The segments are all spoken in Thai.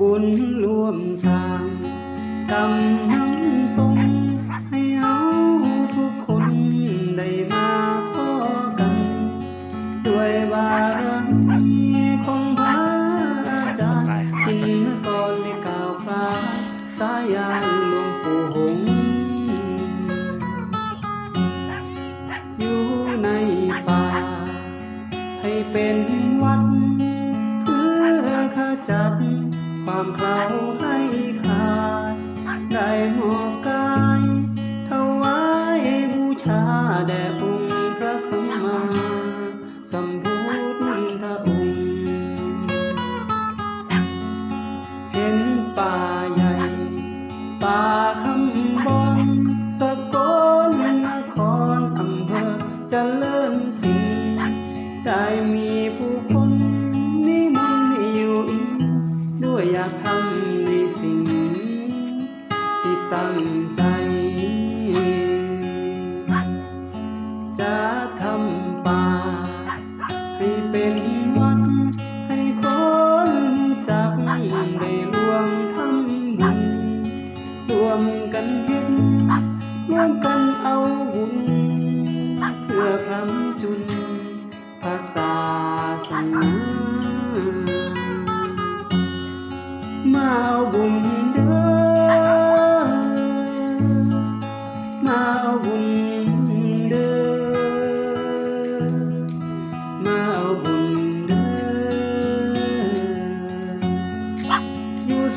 บุญรวมสร้างกรรมสมให้เอาทุกคนได้มาพอกัน ด้วยบารมีของพระอาจารย์ทิ้งก่อนในกล่าวคราสายานลง ความเคล้าให้ขาด ได้หมอบกายถวายบูชาแด่องค์พระสัมมาสัมพุทธองค์เห็นป่าใหญ่ ป่าคำบอนสะก ในสิ่งที่ตั้งใจ จะทำป่าให้เป็นวัน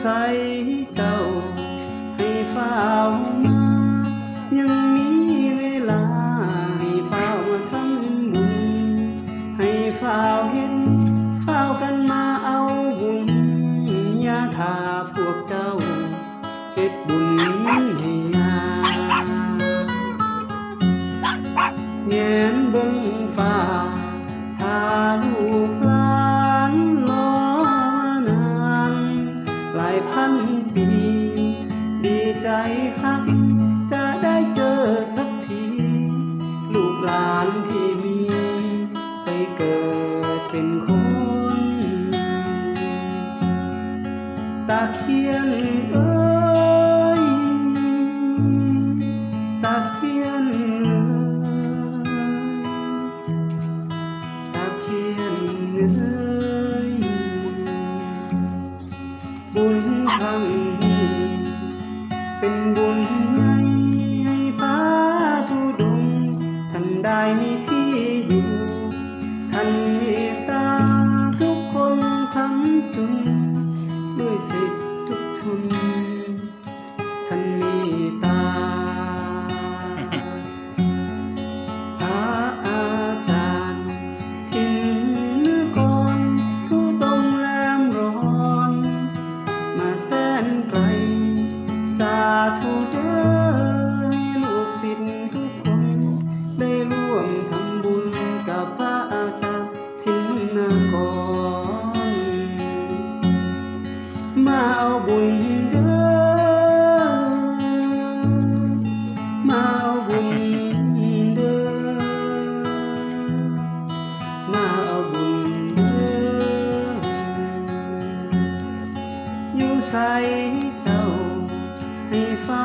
ใสเจ้าพี่ฝ้า ปี ดีใจครับ จะได้เจอสักที ลูกหลานที่มี ไปเกิดเป็นคน ตาเคียน mm -hmm. ใสเจ้าให้ฟ้า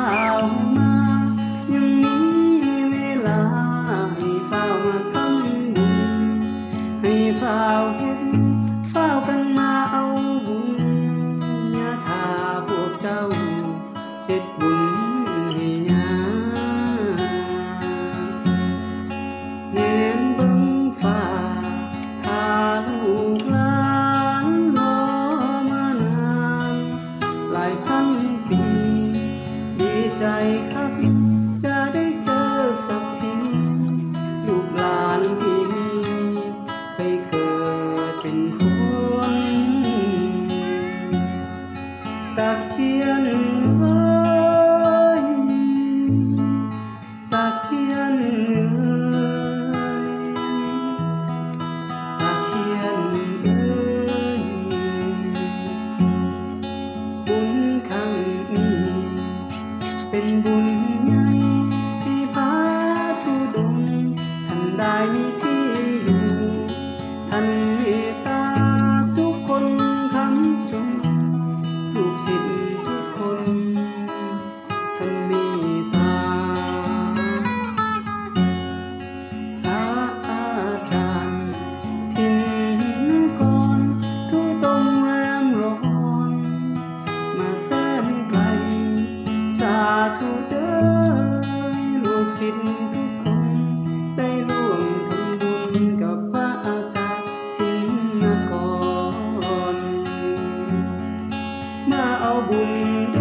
ายพันปี ดีใจครับ จะได้เจอสักที ลูกหลานที่มีใคยเกิดเป็นคน 并不。Thank you.